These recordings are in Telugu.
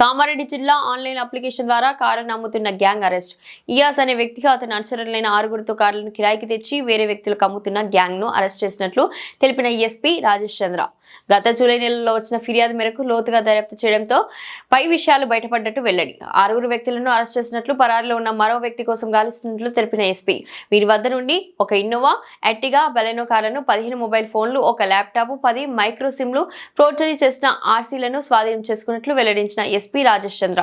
కామారెడ్డి జిల్లా ఆన్లైన్ అప్లికేషన్ ద్వారా కారును అమ్ముతున్న గ్యాంగ్ అరెస్ట్. ఇయాస్ అనే వ్యక్తిగా అతను అనుచరులైన ఆరుగురితో కార్లను కిరాయికి తెచ్చి వేరే వ్యక్తులకు అమ్ముతున్న గ్యాంగ్ను అరెస్ట్ చేసినట్లు తెలిపిన ఎస్పీ రాజేష్ చంద్ర. గత జూలై నెలలో వచ్చిన ఫిర్యాదు మేరకు లోతుగా దర్యాప్తు చేయడంతో పై విషయాలు బయటపడ్డట్టు వెల్లడి. ఆరుగురు వ్యక్తులను అరెస్ట్ చేసినట్లు పరారిలో ఉన్న మరో వ్యక్తి కోసం గాలిస్తున్నట్లు తెలిపిన ఎస్పీ వీరి వద్ద నుండి ఒక ఇన్నోవా ఎట్టిగా బెలెనో కార్లను పదిహేను మొబైల్ ఫోన్లు ఒక ల్యాప్టాప్ పది మైక్రో సిమ్లు ప్రోటరీ చేసిన ఆర్సీలను స్వాధీనం చేసుకున్నట్లు వెల్లడించిన SP SP Rajashchandra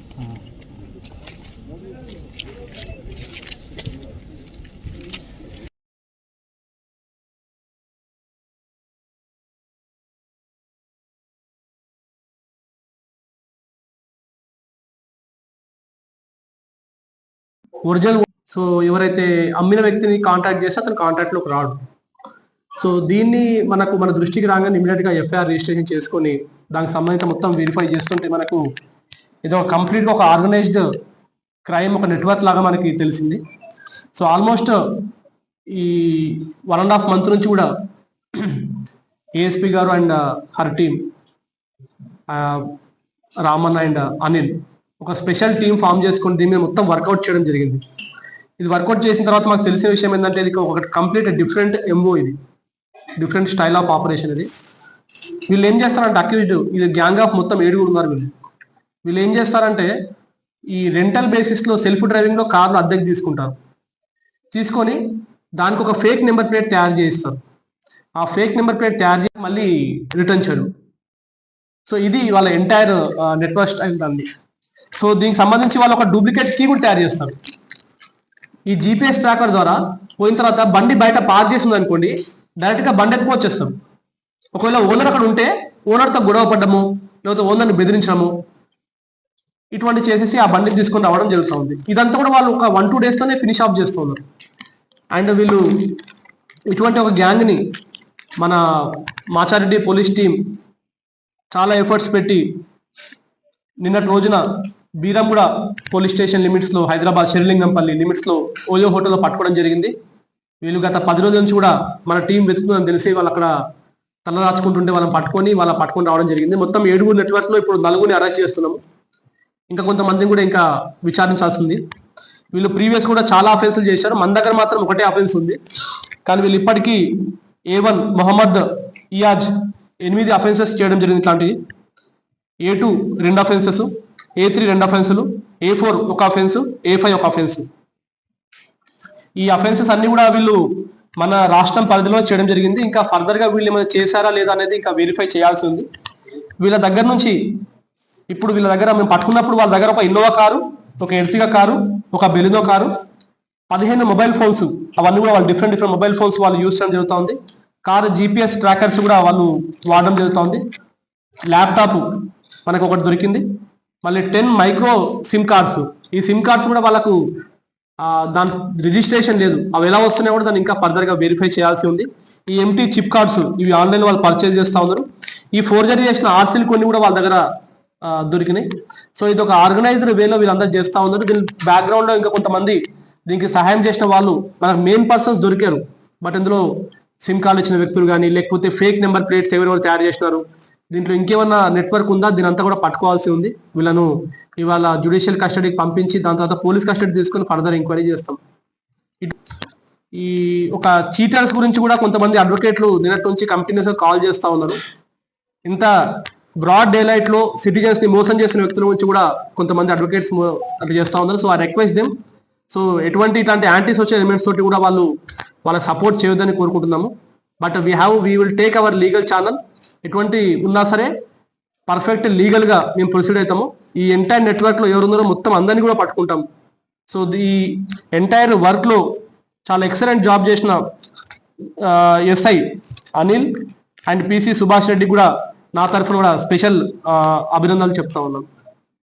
Original so ఎవరైతే అమ్మిన వ్యక్తిని కాంటాక్ట్ చేస్తే అతను కాంటాక్ట్లోకి రాడు. సో దీన్ని మనకు మన దృష్టికి రాగానే ఇమీడియట్గా ఎఫ్ఐఆర్ రిజిస్ట్రేషన్ చేసుకొని దానికి సంబంధించిన మొత్తం వెరిఫై చేస్తుంటే మనకు ఇది ఒక కంప్లీట్ ఒక ఆర్గనైజ్డ్ క్రైమ్ ఒక నెట్వర్క్ లాగా మనకి తెలిసింది. సో ఆల్మోస్ట్ ఈ వన్ అండ్ హాఫ్ మంత్ నుంచి కూడా ఏఎస్పి గారు and her team Raman and Anil ఒక స్పెషల్ టీం ఫామ్ చేసుకొని దీని మీద మొత్తం వర్కౌట్ చేయడం జరిగింది. ఇది వర్కౌట్ చేసిన తర్వాత మాకు తెలిసిన విషయం ఏంటంటే ఇది ఒక కంప్లీట్ డిఫరెంట్ ఎంఓ ఇది. డిఫరెంట్ స్టైల్ ఆఫ్ ఆపరేషన్ ఇది. వీళ్ళు ఏం చేస్తారంటే అక్యూజ్డ్ ఇది గ్యాంగ్ ఆఫ్ మొత్తం ఏడుగురు ఉన్నారు వీళ్ళు. వీళ్ళు ఏం చేస్తారంటే ఈ రెంటల్ బేసిస్లో సెల్ఫ్ డ్రైవింగ్లో కార్లు అద్దెకి తీసుకుంటారు. తీసుకొని దానికి ఒక ఫేక్ నెంబర్ ప్లేట్ తయారు చేయిస్తారు. ఆ ఫేక్ నెంబర్ ప్లేట్ తయారు చేసి మళ్ళీ రిటర్న్ చేయడం. సో ఇది వాళ్ళ ఎంటైర్ నెట్వర్క్ స్టైల్ దాన్ని సో దీనికి సంబంధించి వాళ్ళు ఒక డూప్లికేట్ కీ కూడా తయారు చేస్తారు. ఈ జీపీఎస్ ట్రాకర్ ద్వారా పోయిన తర్వాత బండి బయట పార్క్ చేసింది అనుకోండి డైరెక్ట్గా బండి ఎత్తుకు వచ్చేస్తాం. ఒకవేళ ఓనర్ అక్కడ ఉంటే ఓనర్తో గొడవ పడ్డము లేకపోతే ఓనర్ని బెదిరించడము ఇటువంటి చేసేసి ఆ బండిని తీసుకొని రావడం జరుగుతూ ఉంది. ఇదంతా కూడా వాళ్ళు ఒక వన్ టూ డేస్లోనే ఫినిష్ ఆఫ్ చేస్తున్నారు అండ్ వీళ్ళు ఇటువంటి ఒక గ్యాంగ్ని మన మాచారెడ్డి పోలీస్ టీం చాలా ఎఫర్ట్స్ పెట్టి నిన్నటి రోజున బీరంగూడ పోలీస్ స్టేషన్ లిమిట్స్లో హైదరాబాద్ షెర్లింగంపల్లి లిమిట్స్లో ఓయో హోటల్లో పట్టుకోవడం జరిగింది. వీళ్ళు గత పది రోజుల నుంచి కూడా మన టీం వెతుకుతుందని తెలిసి వాళ్ళు అక్కడ తలదాచుకుంటుంటే వాళ్ళని పట్టుకొని వాళ్ళ పట్టుకొని రావడం జరిగింది. మొత్తం ఏడుగురు నెట్వర్క్లో ఇప్పుడు నలుగురిని అరెస్ట్ చేస్తున్నాము. ఇంకా కొంతమందిని కూడా ఇంకా విచారించాల్సింది. వీళ్ళు ప్రీవియస్ కూడా చాలా అఫెన్సులు చేశారు. మన దగ్గర మాత్రం ఒకటే అఫెన్స్ ఉంది. కానీ వీళ్ళు ఇప్పటికీ ఏ వన్ మొహమ్మద్ ఇయాజ్ ఎనిమిది అఫెన్సెస్ చేయడం జరిగింది ఇట్లాంటివి. ఏ టూ రెండు అఫెన్సెస్ ఏ త్రీ రెండు అఫెన్సులు ఏ ఫోర్ ఒక అఫెన్స్ ఏ ఫైవ్ ఒక అఫెన్స్ ఈ అఫెన్సెస్ అన్ని కూడా వీళ్ళు మన రాష్ట్రం పరిధిలో చేయడం జరిగింది. ఇంకా ఫర్దర్గా వీళ్ళు ఏమైనా చేశారా లేదా అనేది ఇంకా వెరిఫై చేయాల్సి ఉంది. వీళ్ళ దగ్గర నుంచి ఇప్పుడు వీళ్ళ దగ్గర మేము పట్టుకున్నప్పుడు వాళ్ళ దగ్గర ఒక ఇన్నోవా కారు ఒక ఎర్తిగా కారు ఒక బెలినో కారు పదిహేను మొబైల్ ఫోన్స్ అవన్నీ కూడా వాళ్ళు డిఫరెంట్ డిఫరెంట్ మొబైల్ ఫోన్స్ వాళ్ళు యూస్ చేయడం జరుగుతూ ఉంది కారు జీపీఎస్ ట్రాకర్స్ కూడా వాళ్ళు వాడడం జరుగుతుంది. ల్యాప్టాప్ మనకు ఒకటి దొరికింది. మళ్ళీ టెన్ మైక్రో సిమ్ కార్డ్స్ ఈ సిమ్ కార్డ్స్ కూడా వాళ్ళకు దాని రిజిస్ట్రేషన్ లేదు. అవి ఎలా వస్తున్నాయో కూడా దాన్ని ఇంకా ఫర్దర్గా వెరిఫై చేయాల్సి ఉంది. ఈ ఎంటీ చిప్ కార్డ్స్ ఇవి ఆన్లైన్ వాళ్ళు పర్చేజ్ చేస్తూ ఉన్నారు. ఈ ఫోర్జరీ చేసిన ఆర్సీలు కొన్ని కూడా వాళ్ళ దగ్గర దొరికినాయి. సో ఇది ఒక ఆర్గనైజ్డ్ వేలో వీళ్ళందరూ చేస్తూ ఉన్నారు. దీని బ్యాక్గ్రౌండ్లో ఇంకా కొంతమంది దీనికి సహాయం చేసిన వాళ్ళు మనకు మెయిన్ పర్సన్స్ దొరికారు. బట్ ఇందులో సిమ్ కార్డు ఇచ్చిన వ్యక్తులు కానీ లేకపోతే ఫేక్ నెంబర్ ప్లేట్స్ ఎవరెవరు తయారు చేసినారు దీంట్లో ఇంకేమన్నా నెట్వర్క్ ఉందా? దీని అంతా కూడా పట్టుకోవాల్సి ఉంది. వీళ్ళను ఇవాళ జ్యుడిషియల్ కస్టడీకి పంపించి దాని తర్వాత పోలీస్ కస్టడీ తీసుకొని ఫర్దర్ ఎంక్వైరీ చేస్తాం. ఈ ఒక చీటర్స్ గురించి కూడా కొంతమంది అడ్వకేట్లు నిన్నటి నుంచి కంటిన్యూస్ కాల్ చేస్తా ఉన్నారు. ఇంత బ్రాడ్ డే లైట్లో సిటిజన్స్ని మోసం చేసిన వ్యక్తుల గురించి కూడా కొంతమంది అడ్వకేట్స్ అట్లా చేస్తా ఉన్నారు. సో ఆ రిక్వెస్ట్ దెమ్ సో ఎటువంటి ఇట్లాంటి యాంటీ సోషల్ ఎలిమెంట్స్ తోటి కూడా వాళ్ళు వాళ్ళకి సపోర్ట్ చేయొద్దని కోరుకుంటున్నాము. But we have we will take our legal channel ఎటువంటి ఉన్నా సరే పర్ఫెక్ట్ లీగల్గా మేము ప్రొసీడ్ అవుతాము. ఈ ఎంటైర్ నెట్వర్క్లో మొత్తం అందరినీ కూడా పట్టుకుంటాం సో ఈ ఎంటైర్ వర్క్లో చాలా ఎక్సలెంట్ జాబ్ చేసిన SI Anil and PC Subhash Reddy కూడా నా తరఫున కూడా స్పెషల్ అభినందనలు చెప్తా ఉన్నాను